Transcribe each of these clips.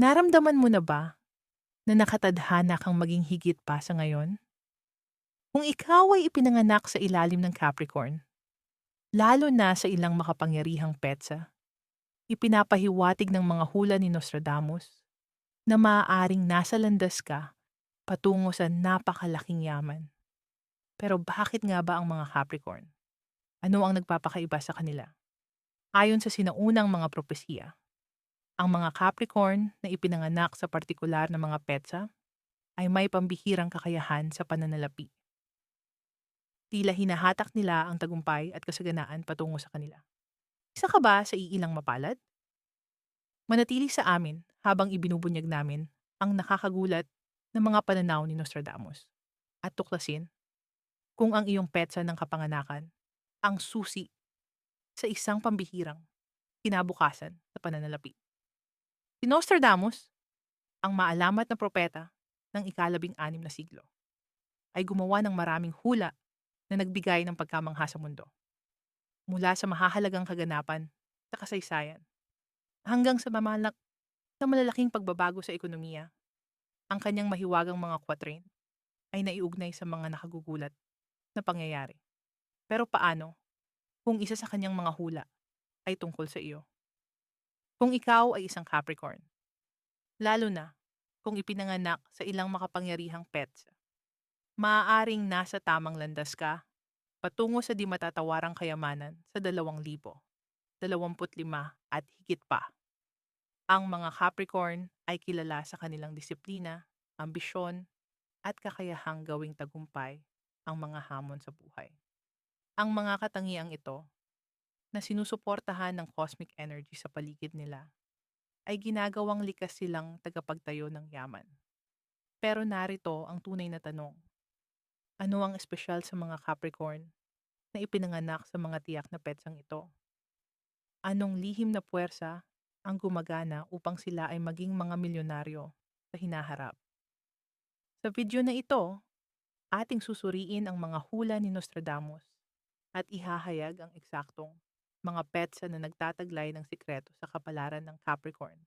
Naramdaman mo na ba na nakatadhana kang maging higit pa sa ngayon? Kung ikaw ay ipinanganak sa ilalim ng Capricorn, lalo na sa ilang makapangyarihang petsa, ipinapahiwatig ng mga hula ni Nostradamus na maaaring nasa landas ka patungo sa napakalaking yaman. Pero bakit nga ba ang mga Capricorn? Ano ang nagpapakaiba sa kanila? Ayon sa sinaunang mga propesiya, ang mga Capricorn na ipinanganak sa partikular na mga petsa ay may pambihirang kakayahan sa pananalapi. Tila hinahatak nila ang tagumpay at kasaganaan patungo sa kanila. Isa ka ba sa iilang mapalad? Manatili sa amin habang ibinubunyag namin ang nakakagulat na mga pananaw ni Nostradamus at tuklasin kung ang iyong petsa ng kapanganakan ang susi sa isang pambihirang kinabukasan sa pananalapi. Si Nostradamus, ang maalamat na propeta ng ikalabing anim na siglo, ay gumawa ng maraming hula na nagbigay ng pagkamangha sa mundo. Mula sa mahahalagang kaganapan sa kasaysayan hanggang sa mamalak na malalaking pagbabago sa ekonomiya, ang kanyang mahiwagang mga kwatrain ay naiugnay sa mga nakagugulat na pangyayari. Pero paano kung isa sa kanyang mga hula ay tungkol sa iyo? Kung ikaw ay isang Capricorn, lalo na kung ipinanganak sa ilang makapangyarihang pets maaaring nasa tamang landas ka patungo sa di matatawarang kayamanan sa 2,000, 25 at higit pa. Ang mga Capricorn ay kilala sa kanilang disiplina, ambisyon, at kakayahang gawing tagumpay ang mga hamon sa buhay. Ang mga katangiang ito na sinusuportahan ng cosmic energy sa paligid nila ay ginagawang likas silang tagapagtayo ng yaman. Pero narito ang tunay na tanong ano ang espesyal sa mga Capricorn na ipinanganak sa mga tiyak na petsang ito? Anong lihim na puwersa ang gumagana upang sila ay maging mga milyonaryo sa hinaharap? Sa video na ito, ating susuriin ang mga hula ni Nostradamus at ihahayag ang eksaktong mga petsa na nagtataglay ng sikreto sa kapalaran ng Capricorn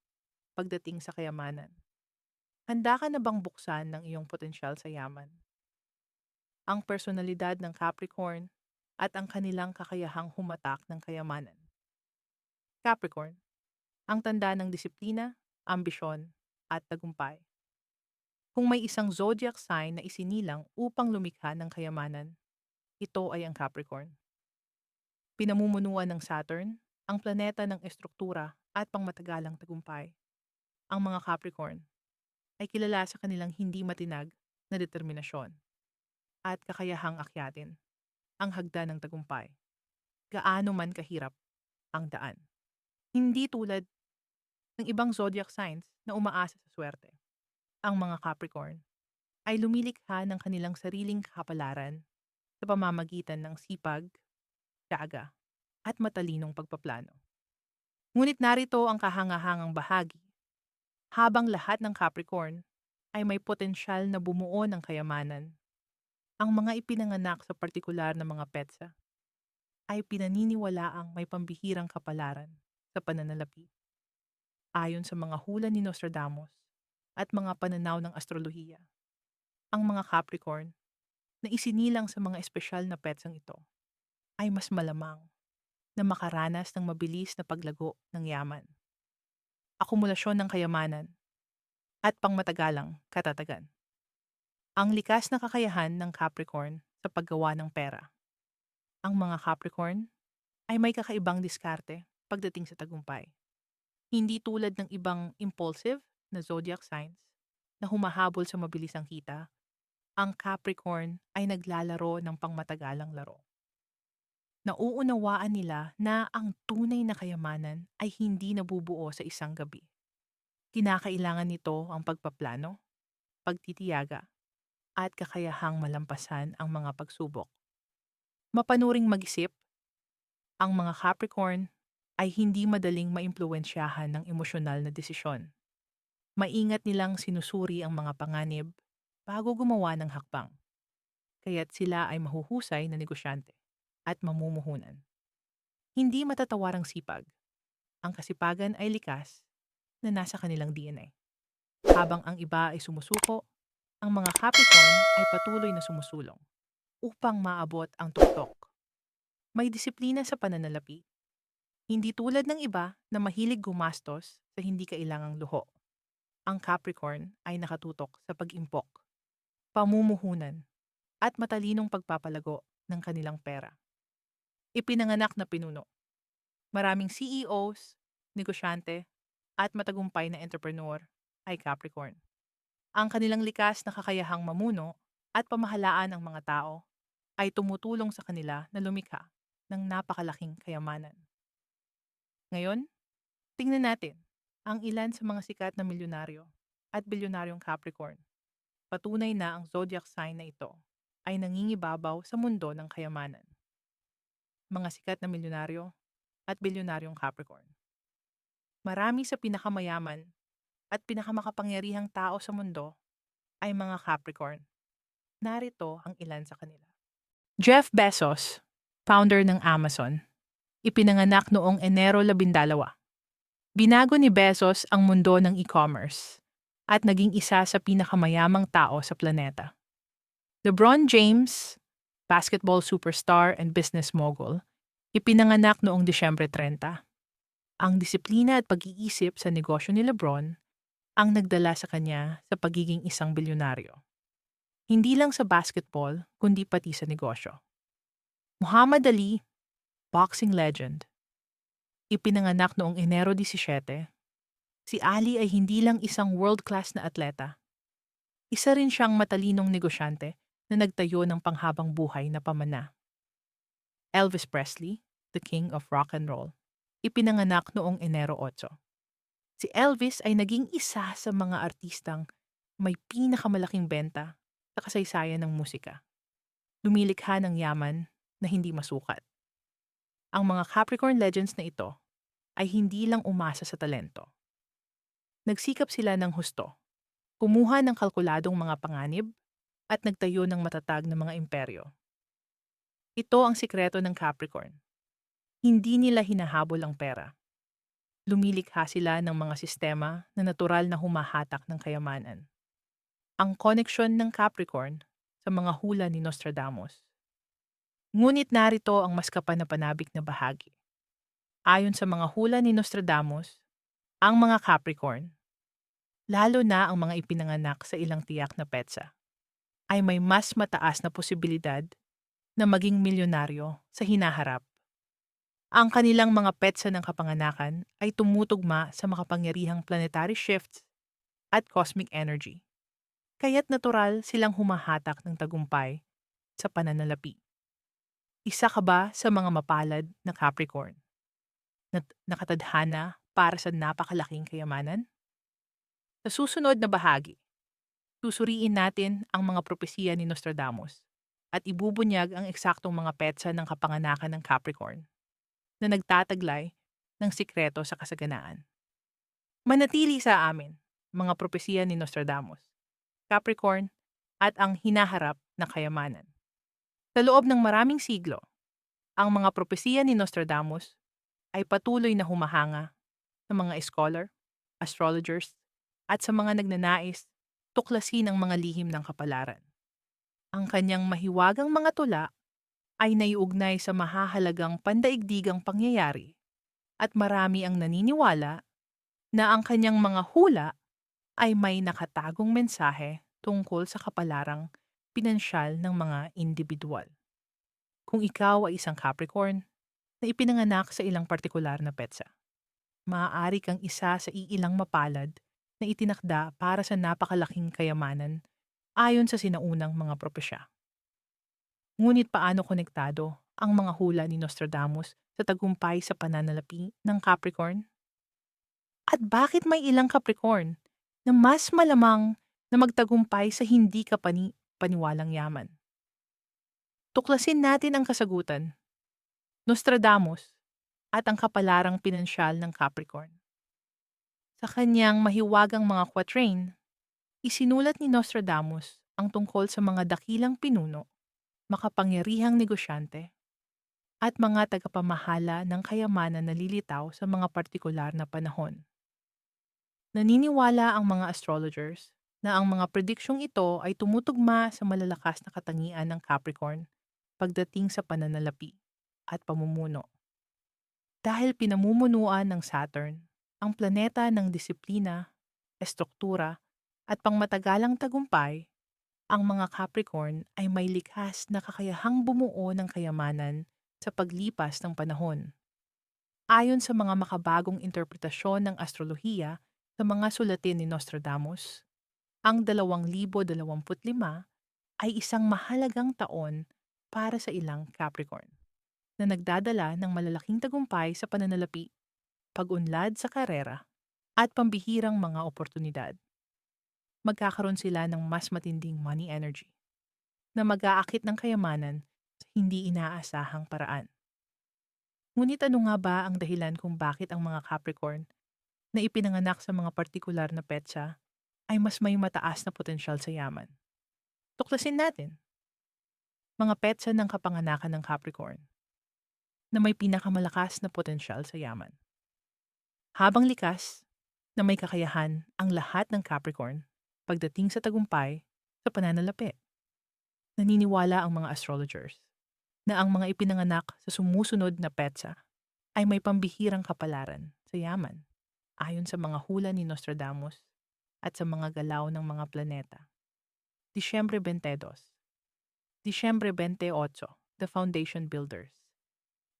pagdating sa kayamanan. Handa ka na bang buksan ng iyong potensyal sa yaman? ang personalidad ng Capricorn at ang kanilang kakayahang humatak ng kayamanan. Capricorn, ang tanda ng disiplina, ambisyon, at tagumpay. Kung may isang zodiac sign na isinilang upang lumikha ng kayamanan, ito ay ang Capricorn. Pinamumunuan ng Saturn, ang planeta ng estruktura at pangmatagalang tagumpay. Ang mga Capricorn ay kilala sa kanilang hindi matinag na determinasyon at kakayahang akyatin ang hagda ng tagumpay. Gaano man kahirap ang daan. Hindi tulad ng ibang zodiac signs na umaasa sa swerte. Ang mga Capricorn ay lumilikha ng kanilang sariling kapalaran sa pamamagitan ng sipag, tiyaga, at matalinong pagpaplano. Ngunit narito ang kahangahangang bahagi. Habang lahat ng Capricorn ay may potensyal na bumuo ng kayamanan ang mga ipinanganak sa partikular na mga petsa ay pinaniniwalaang may pambihirang kapalaran sa pananalapi. Ayon sa mga hula ni Nostradamus at mga pananaw ng astrolohiya, ang mga Capricorn na isinilang sa mga espesyal na petsang ito ay mas malamang na makaranas ng mabilis na paglago ng yaman, akumulasyon ng kayamanan, at pangmatagalang katatagan ang likas na kakayahan ng Capricorn sa paggawa ng pera. Ang mga Capricorn ay may kakaibang diskarte pagdating sa tagumpay. Hindi tulad ng ibang impulsive na zodiac signs na humahabol sa mabilisang kita, ang Capricorn ay naglalaro ng pangmatagalang laro. Nauunawaan nila na ang tunay na kayamanan ay hindi nabubuo sa isang gabi. Kinakailangan nito ang pagpaplano, pagtitiyaga, at kakayahang malampasan ang mga pagsubok. Mapanuring mag-isip, ang mga Capricorn ay hindi madaling maimpluwensyahan ng emosyonal na desisyon. Maingat nilang sinusuri ang mga panganib bago gumawa ng hakbang. Kaya't sila ay mahuhusay na negosyante at mamumuhunan. Hindi matatawarang sipag. Ang kasipagan ay likas na nasa kanilang DNA. Habang ang iba ay sumusuko, ang mga Capricorn ay patuloy na sumusulong upang maabot ang tuktok. May disiplina sa pananalapi. Hindi tulad ng iba na mahilig gumastos sa hindi kailangang luho. Ang Capricorn ay nakatutok sa pag-impok, pamumuhunan, at matalinong pagpapalago ng kanilang pera. Ipinanganak na pinuno. Maraming CEOs, negosyante, at matagumpay na entrepreneur ay Capricorn. Ang kanilang likas na kakayahang mamuno at pamahalaan ng mga tao ay tumutulong sa kanila na lumikha ng napakalaking kayamanan. Ngayon, tingnan natin ang ilan sa mga sikat na milyonaryo at bilyonaryong Capricorn. Patunay na ang zodiac sign na ito ay nangingibabaw sa mundo ng kayamanan. Mga sikat na milyonaryo at bilyonaryong Capricorn. Marami sa pinakamayaman at pinakamakapangyarihang tao sa mundo ay mga Capricorn. Narito ang ilan sa kanila. Jeff Bezos, founder ng Amazon, ipinanganak noong Enero 12. Binago ni Bezos ang mundo ng e-commerce at naging isa sa pinakamayamang tao sa planeta. LeBron James, basketball superstar and business mogul, ipinanganak noong Disyembre 30. Ang disiplina at pag-iisip sa negosyo ni LeBron ang nagdala sa kanya sa pagiging isang bilyonaryo. Hindi lang sa basketball, kundi pati sa negosyo. Muhammad Ali, boxing legend. Ipinanganak noong Enero 17. Si Ali ay hindi lang isang world-class na atleta. Isa rin siyang matalinong negosyante na nagtayo ng panghabang buhay na pamana. Elvis Presley, the king of rock and roll, ipinanganak noong Enero 8. Si Elvis ay naging isa sa mga artistang may pinakamalaking benta sa kasaysayan ng musika. Lumilikha ng yaman na hindi masukat. Ang mga Capricorn legends na ito ay hindi lang umasa sa talento. Nagsikap sila ng husto, kumuha ng kalkuladong mga panganib, at nagtayo ng matatag na mga imperyo. Ito ang sikreto ng Capricorn. Hindi nila hinahabol ang pera. Lumilikha sila ng mga sistema na natural na humahatak ng kayamanan. Ang koneksyon ng Capricorn sa mga hula ni Nostradamus Ngunit narito ang mas kapanapanabik na bahagi. Ayon sa mga hula ni Nostradamus, ang mga Capricorn, lalo na ang mga ipinanganak sa ilang tiyak na petsa, ay may mas mataas na posibilidad na maging milyonaryo sa hinaharap. Ang kanilang mga petsa ng kapanganakan ay tumutugma sa makapangyarihang planetary shifts at cosmic energy. Kaya't natural silang humahatak ng tagumpay sa pananalapi. Isa ka ba sa mga mapalad na Capricorn na nakatadhana para sa napakalaking kayamanan? Sa susunod na bahagi, susuriin natin ang mga propesiya ni Nostradamus at ibubunyag ang eksaktong mga petsa ng kapanganakan ng Capricorn na nagtataglay ng sikreto sa kasaganaan. Manatili sa amin mga propesiya ni Nostradamus, Capricorn at ang hinaharap na kayamanan. Sa loob ng maraming siglo, ang mga propesiya ni Nostradamus ay patuloy na humahanga sa mga scholar, astrologers, at sa mga nagnanais tuklasin ang mga lihim ng kapalaran. Ang kanyang mahiwagang mga tula ay naiugnay sa mahahalagang pandaigdigang pangyayari at marami ang naniniwala na ang kanyang mga hula ay may nakatagong mensahe tungkol sa kapalarang pinansyal ng mga individual. Kung ikaw ay isang Capricorn na ipinanganak sa ilang partikular na petsa, maaari kang isa sa iilang mapalad na itinakda para sa napakalaking kayamanan ayon sa sinaunang mga propesya. Ngunit paano konektado ang mga hula ni Nostradamus sa tagumpay sa pananalapi ng Capricorn? At bakit may ilang Capricorn na mas malamang na magtagumpay sa hindi kapani paniwalang yaman. Tuklasin natin ang kasagutan. Nostradamus at ang kapalarang pinansyal ng Capricorn. Sa kanyang mahiwagang mga quatrain, isinulat ni Nostradamus ang tungkol sa mga dakilang pinuno, makapangyarihang negosyante, at mga tagapamahala ng kayamanan na lilitaw sa mga partikular na panahon. Naniniwala ang mga astrologers na ang mga prediksyong ito ay tumutugma sa malalakas na katangian ng Capricorn pagdating sa pananalapi at pamumuno. Dahil pinamumunuan ng Saturn, ang planeta ng disiplina, estruktura, at pangmatagalang tagumpay, ang mga Capricorn ay may likas na kakayahang bumuo ng kayamanan sa paglipas ng panahon. Ayon sa mga makabagong interpretasyon ng astrolohiya sa mga sulatin ni Nostradamus, ang 2025 ay isang mahalagang taon para sa ilang Capricorn na nagdadala ng malalaking tagumpay sa pananalapi, pag-unlad sa karera, at pambihirang mga oportunidad. Magkakaroon sila ng mas matinding money energy na mag-aakit ng kayamanan sa hindi inaasahang paraan. Ngunit ano nga ba ang dahilan kung bakit ang mga Capricorn na ipinanganak sa mga partikular na petsa ay mas may mataas na potensyal sa yaman? Tuklasin natin. Mga petsa ng kapanganakan ng Capricorn na may pinakamalakas na potensyal sa yaman. Habang likas na may kakayahan ang lahat ng Capricorn pagdating sa tagumpay sa pananalapi. Naniniwala ang mga astrologers na ang mga ipinanganak sa sumusunod na petsa ay may pambihirang kapalaran sa yaman ayon sa mga hula ni Nostradamus at sa mga galaw ng mga planeta. Disyembre 22 Disyembre 28 The Foundation Builders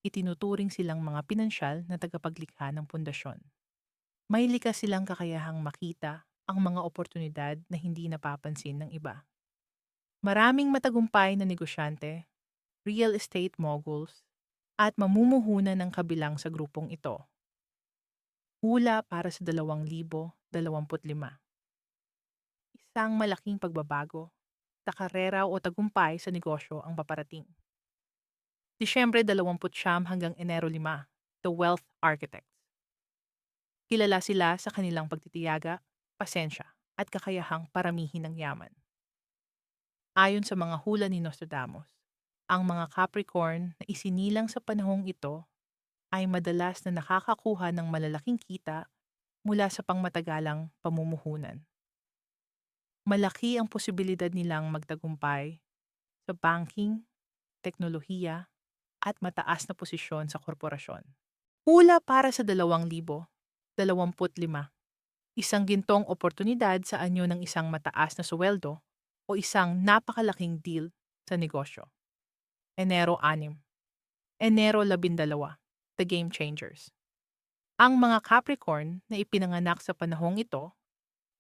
itinuturing silang mga pinansyal na tagapaglikha ng pundasyon. May likas silang kakayahang makita ang mga oportunidad na hindi napapansin ng iba. Maraming matagumpay na negosyante, real estate moguls, at mamumuhunan ng kabilang sa grupong ito. Hula para sa 2025. Isang malaking pagbabago sa karera o tagumpay sa negosyo ang paparating. Disyembre 29 hanggang Enero 5, The Wealth Architects. Kilala sila sa kanilang pagtitiyaga, pasensya, at kakayahang paramihin ng yaman. Ayon sa mga hula ni Nostradamus, ang mga Capricorn na isinilang sa panahong ito ay madalas na nakakakuha ng malalaking kita mula sa pangmatagalang pamumuhunan. Malaki ang posibilidad nilang magtagumpay sa banking, teknolohiya, at mataas na posisyon sa korporasyon. Hula para sa 2025. Isang gintong oportunidad sa anyo ng isang mataas na sweldo o isang napakalaking deal sa negosyo. Enero 6. Enero 12. The Game Changers. Ang mga Capricorn na ipinanganak sa panahong ito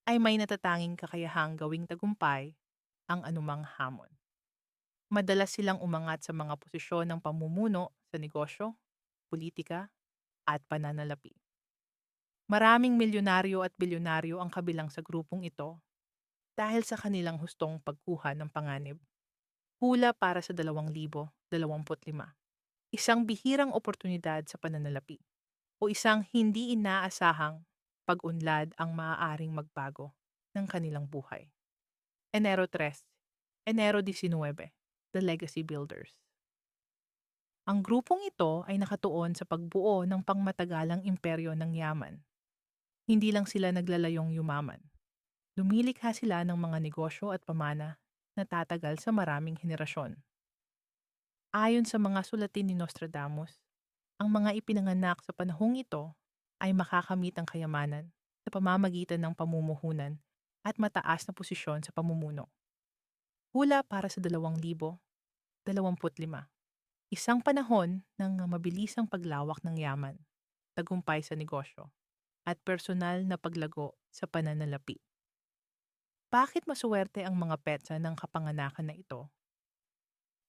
ay may natatanging kakayahang gawing tagumpay ang anumang hamon madalas silang umangat sa mga posisyon ng pamumuno sa negosyo, politika, at pananalapi. Maraming milyonaryo at bilyonaryo ang kabilang sa grupong ito dahil sa kanilang hustong pagkuha ng panganib. Hula para sa 2025. Isang bihirang oportunidad sa pananalapi o isang hindi inaasahang pag-unlad ang maaaring magbago ng kanilang buhay. Enero 3, Enero 19, the Legacy Builders. Ang grupong ito ay nakatuon sa pagbuo ng pangmatagalang imperyo ng yaman. Hindi lang sila naglalayong yumaman. Lumilikha sila ng mga negosyo at pamana na tatagal sa maraming henerasyon. Ayon sa mga sulatin ni Nostradamus, ang mga ipinanganak sa panahong ito ay makakamit ang kayamanan sa pamamagitan ng pamumuhunan at mataas na posisyon sa pamumuno. Hula para sa 2025. Isang panahon ng mabilisang paglawak ng yaman, tagumpay sa negosyo, at personal na paglago sa pananalapi. Bakit masuwerte ang mga petsa ng kapanganakan na ito?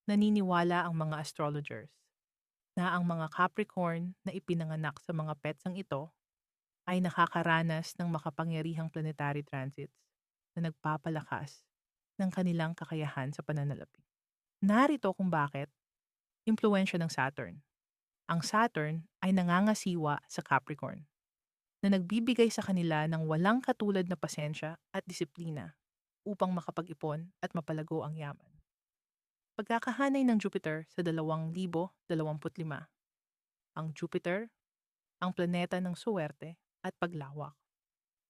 Naniniwala ang mga astrologers na ang mga Capricorn na ipinanganak sa mga petsang ito ay nakakaranas ng makapangyarihang planetary transits na nagpapalakas ng kanilang kakayahan sa pananalapi. Narito kung bakit impluensya ng Saturn. Ang Saturn ay nangangasiwa sa Capricorn na nagbibigay sa kanila ng walang katulad na pasensya at disiplina upang makapag-ipon at mapalago ang yaman. Pagkakahanay ng Jupiter sa 2025. Ang Jupiter, ang planeta ng suwerte at paglawak,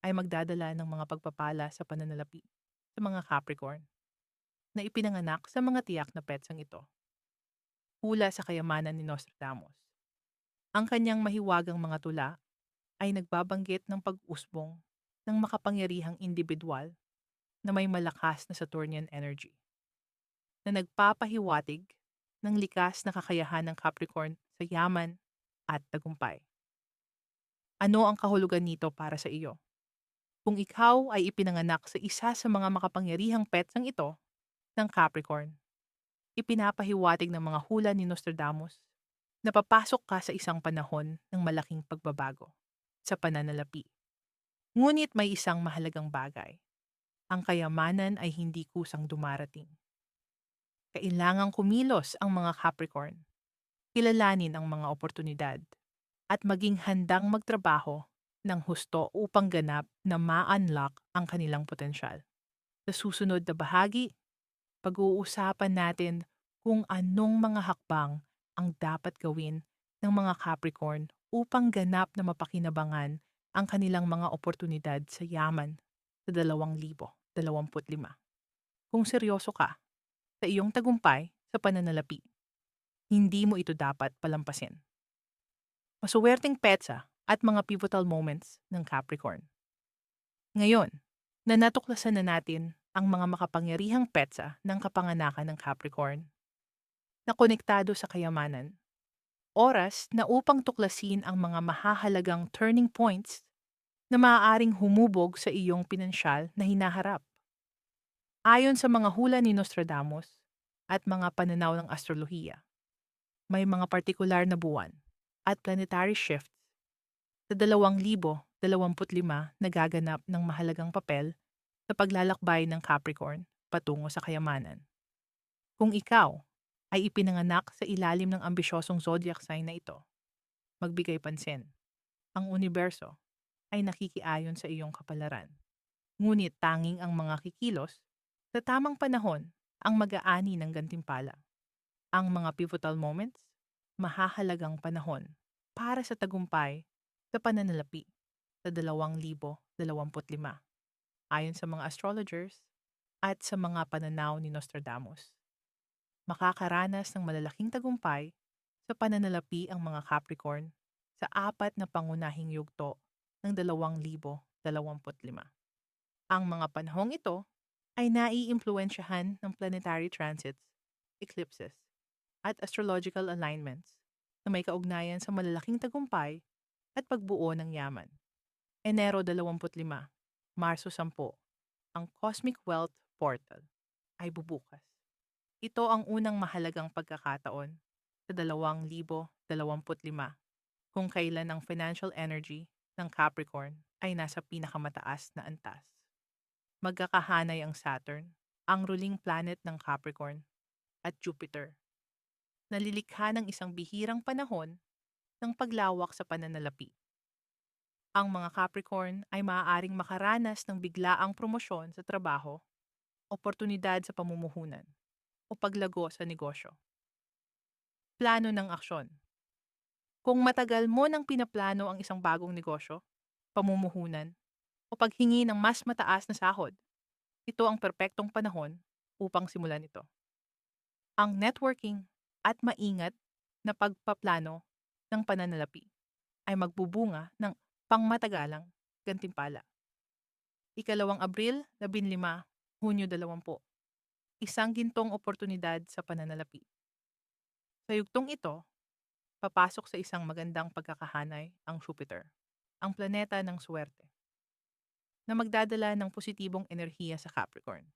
ay magdadala ng mga pagpapala sa pananalapi sa mga Capricorn na ipinanganak sa mga tiyak na petsang ito. Hula sa kayamanan ni Nostradamus. Ang kanyang mahiwagang mga tula ay nagbabanggit ng pag-usbong ng makapangyarihang individual na may malakas na Saturnian energy na nagpapahiwatig ng likas na kakayahan ng Capricorn sa yaman at tagumpay. Ano ang kahulugan nito para sa iyo? Kung ikaw ay ipinanganak sa isa sa mga makapangyarihang petsang ito ng Capricorn, ipinapahiwatig ng mga hula ni Nostradamus na papasok ka sa isang panahon ng malaking pagbabago sa pananalapi. Ngunit may isang mahalagang bagay. Ang kayamanan ay hindi kusang dumarating. Kailangang kumilos ang mga Capricorn, kilalanin ang mga oportunidad, at maging handang magtrabaho ng husto upang ganap na ma-unlock ang kanilang potensyal. Sa susunod na bahagi, pag-uusapan natin kung anong mga hakbang ang dapat gawin ng mga Capricorn upang ganap na mapakinabangan ang kanilang mga oportunidad sa yaman sa 2025. Kung seryoso ka sa iyong tagumpay sa pananalapi, hindi mo ito dapat palampasin. Masuwerteng petsa at mga pivotal moments ng Capricorn. Ngayon, na natuklasan na natin ang mga makapangyarihang petsa ng kapanganakan ng Capricorn na konektado sa kayamanan. Oras na upang tuklasin ang mga mahahalagang turning points na maaaring humubog sa iyong pinansyal na hinaharap. Ayon sa mga hula ni Nostradamus at mga pananaw ng astrolohiya, may mga partikular na buwan at planetary shifts sa 2025 nagaganap ng mahalagang papel sa paglalakbay ng Capricorn patungo sa kayamanan. Kung ikaw ay ipinanganak sa ilalim ng ambisyosong zodiac sign na ito, magbigay pansin. Ang universo ay nakikiayon sa iyong kapalaran. Ngunit tanging ang mga kikilos sa tamang panahon ang mag-aani ng gantimpala. Ang mga pivotal moments, mahahalagang panahon para sa tagumpay sa pananalapi sa 2025 ayon sa mga astrologers at sa mga pananaw ni Nostradamus. Makakaranas ng malalaking tagumpay sa pananalapi ang mga Capricorn sa apat na pangunahing yugto ng 2025. Ang mga panahong ito ay naiimpluensyahan ng planetary transits, eclipses, at astrological alignments na may kaugnayan sa malalaking tagumpay at pagbuo ng yaman. Enero 25, Marso 10, ang Cosmic Wealth Portal ay bubukas. Ito ang unang mahalagang pagkakataon sa 2025 kung kailan ang financial energy ng Capricorn ay nasa pinakamataas na antas. Magkakahanay ang Saturn, ang ruling planet ng Capricorn, at Jupiter. Nalilikha ng isang bihirang panahon ng paglawak sa pananalapi. Ang mga Capricorn ay maaaring makaranas ng biglaang promosyon sa trabaho, oportunidad sa pamumuhunan, o paglago sa negosyo. Plano ng aksyon kung matagal mo nang pinaplano ang isang bagong negosyo, pamumuhunan, o paghingi ng mas mataas na sahod, ito ang perpektong panahon upang simulan ito. Ang networking at maingat na pagpaplano ng pananalapi ay magbubunga ng pangmatagalang gantimpala. Ikalawang Abril, 15, Hunyo 20. Isang gintong oportunidad sa pananalapi. Sa yugtong ito, papasok sa isang magandang pagkakahanay ang Jupiter, ang planeta ng swerte, na magdadala ng positibong enerhiya sa Capricorn.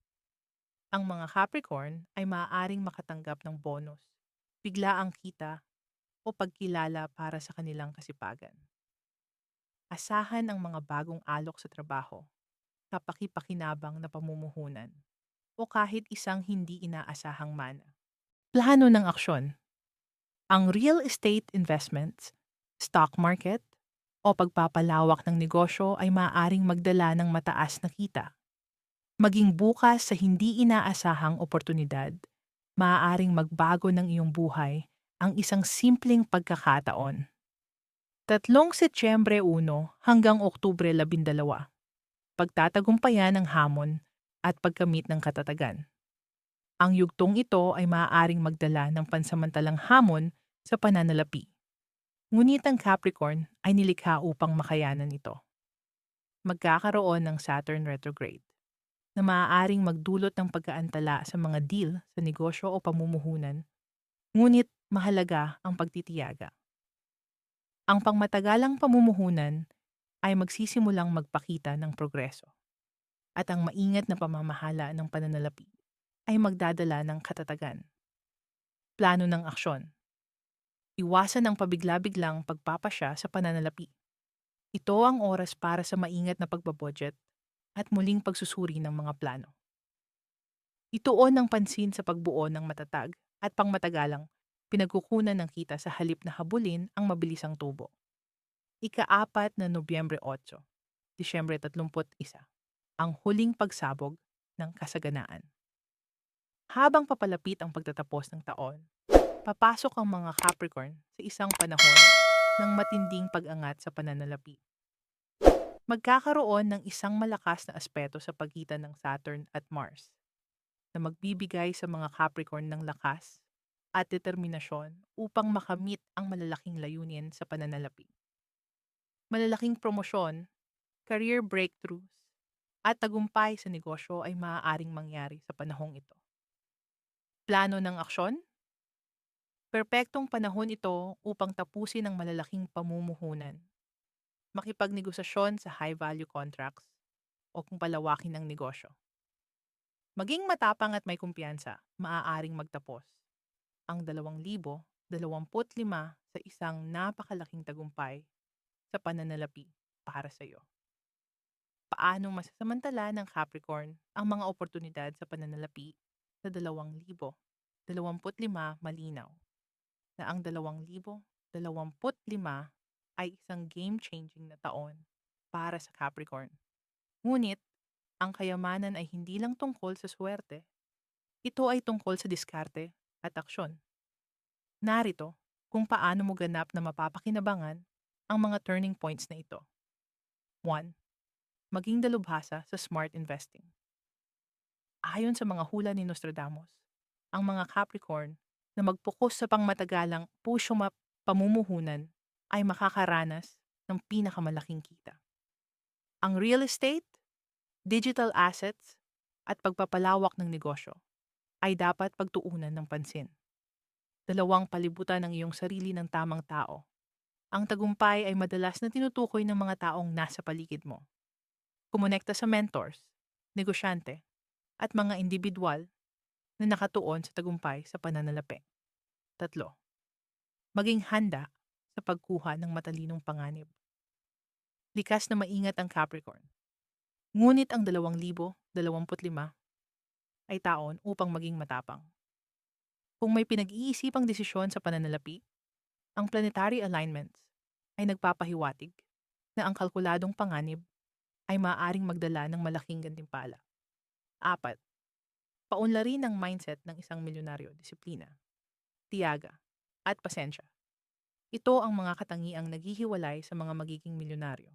Ang mga Capricorn ay maaaring makatanggap ng bonus, bigla ang kita o pagkilala para sa kanilang kasipagan. Asahan ang mga bagong alok sa trabaho, kapakipakinabang na pamumuhunan, o kahit isang hindi inaasahang mana. Plano ng aksyon ang real estate investments, stock market, o pagpapalawak ng negosyo ay maaaring magdala ng mataas na kita. Maging bukas sa hindi inaasahang oportunidad, maaaring magbago ng iyong buhay ang isang simpleng pagkakataon. Tatlong Setyembre 1 hanggang Oktubre 12. pagtatagumpayan ng hamon at pagkamit ng katatagan. Ang yugtong ito ay maaaring magdala ng pansamantalang hamon sa pananalapi. Ngunit ang Capricorn ay nilikha upang makayanan ito. Magkakaroon ng Saturn retrograde na maaaring magdulot ng pagkaantala sa mga deal sa negosyo o pamumuhunan, ngunit mahalaga ang pagtitiyaga. Ang pangmatagalang pamumuhunan ay magsisimulang magpakita ng progreso at ang maingat na pamamahala ng pananalapi ay magdadala ng katatagan. Plano ng aksyon. Iwasan ang pabigla-biglang pagpapasya sa pananalapi. Ito ang oras para sa maingat na pagbabudget at muling pagsusuri ng mga plano. Ituon ang pansin sa pagbuo ng matatag at pangmatagalang pinagkukunan ng kita sa halip na habulin ang mabilisang tubo. Ika-apat na Nobyembre 8, Disyembre 31, ang huling pagsabog ng kasaganaan. Habang papalapit ang pagtatapos ng taon, papasok ang mga Capricorn sa isang panahon ng matinding pag-angat sa pananalapi. Magkakaroon ng isang malakas na aspeto sa pagitan ng Saturn at Mars na magbibigay sa mga Capricorn ng lakas at determinasyon upang makamit ang malalaking layunin sa pananalapi. Malalaking promosyon, career breakthroughs, at tagumpay sa negosyo ay maaaring mangyari sa panahong ito. Plano ng aksyon? Perpektong panahon ito upang tapusin ang malalaking pamumuhunan. Makipagnegosasyon sa high-value contracts o kung palawakin ng negosyo. Maging matapang at may kumpiyansa, maaaring magtapos. Ang 2025 sa isang napakalaking tagumpay sa pananalapi para sa iyo. Paanong masasamantala ng Capricorn ang mga oportunidad sa pananalapi sa 2025 malinaw na ang 2025 ay isang game-changing na taon para sa Capricorn. Ngunit, ang kayamanan ay hindi lang tungkol sa swerte. Ito ay tungkol sa diskarte at aksyon. Narito kung paano mo ganap na mapapakinabangan ang mga turning points na ito. 1. Maging dalubhasa sa smart investing. Ayon sa mga hula ni Nostradamus, ang mga Capricorn na magpokus sa pangmatagalang pusyo pamumuhunan ay makakaranas ng pinakamalaking kita. Ang real estate, digital assets, at pagpapalawak ng negosyo ay dapat pagtuunan ng pansin. Dalawang palibutan ng iyong sarili ng tamang tao. Ang tagumpay ay madalas na tinutukoy ng mga taong nasa paligid mo. Kumonekta sa mentors, negosyante, at mga individual na nakatuon sa tagumpay sa pananalapi. Tatlo, maging handa sa pagkuha ng matalinong panganib. Likas na maingat ang Capricorn. Ngunit ang 2025 ay taon upang maging matapang. Kung may pinag-iisipang desisyon sa pananalapi, ang planetary alignments ay nagpapahiwatig na ang kalkuladong panganib ay maaaring magdala ng malaking gantimpala. Apat, paunlari ng mindset ng isang milyonaryo, disiplina, tiyaga, at pasensya. Ito ang mga katangiang naghihiwalay sa mga magiging milyonaryo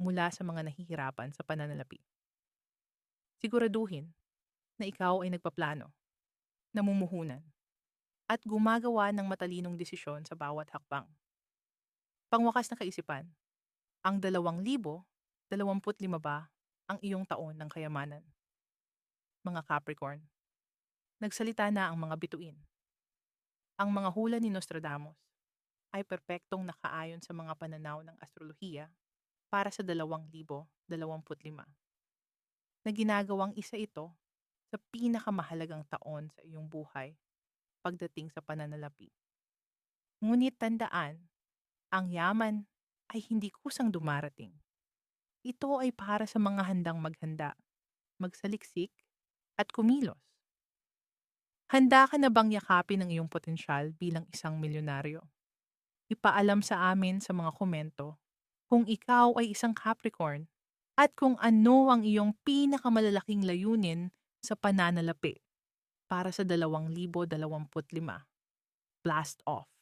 mula sa mga nahihirapan sa pananalapi. Siguraduhin na ikaw ay nagpaplano, namumuhunan, at gumagawa ng matalinong desisyon sa bawat hakbang. Pangwakas na kaisipan, ang 2025 ba ang iyong taon ng kayamanan? mga Capricorn. Nagsalita na ang mga bituin. Ang mga hula ni Nostradamus ay perpektong nakaayon sa mga pananaw ng astrolohiya para sa 2025 na ginagawang isa ito sa pinakamahalagang taon sa iyong buhay pagdating sa pananalapi. Ngunit tandaan, ang yaman ay hindi kusang dumarating. Ito ay para sa mga handang maghanda, magsaliksik, at kumilos. Handa ka na bang yakapin ang iyong potensyal bilang isang milyonaryo? Ipaalam sa amin sa mga komento kung ikaw ay isang Capricorn at kung ano ang iyong pinakamalalaking layunin sa pananalapi para sa 2025. Blast off!